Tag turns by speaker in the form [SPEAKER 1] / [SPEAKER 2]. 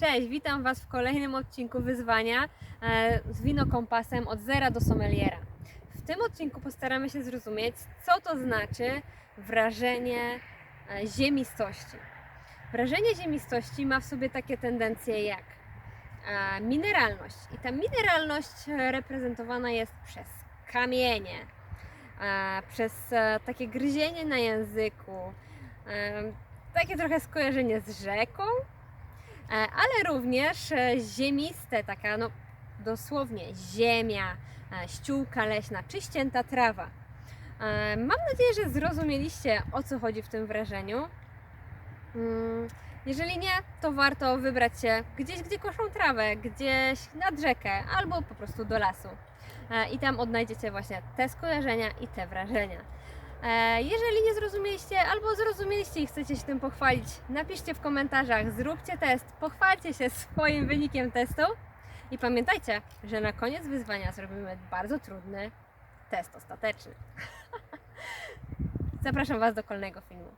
[SPEAKER 1] Cześć, witam Was w kolejnym odcinku wyzwania e, z winokompasem od zera do sommeliera. W tym odcinku postaramy się zrozumieć, co to znaczy wrażenie e, ziemistości. Wrażenie ziemistości ma w sobie takie tendencje jak e, mineralność. I ta mineralność reprezentowana jest przez kamienie, przez takie gryzienie na języku, takie trochę skojarzenie z rzeką, ale również e, ziemiste, taka no dosłownie ziemia, e, ściółka leśna, czy ścięta trawa. E, Mam nadzieję, że zrozumieliście o co chodzi w tym wrażeniu. Mm, Jeżeli nie, to warto wybrać się gdzieś, gdzie koszą trawę, gdzieś nad rzekę albo po prostu do lasu. E, I tam odnajdziecie właśnie te skojarzenia i te wrażenia. E, Jeżeli nie zrozumieliście albo zrozumieliście i chcecie się tym pochwalić, napiszcie w komentarzach, zróbcie test, pochwalcie się swoim wynikiem testu i pamiętajcie, że na koniec wyzwania zrobimy bardzo trudny test ostateczny. Zapraszam Was do kolejnego filmu.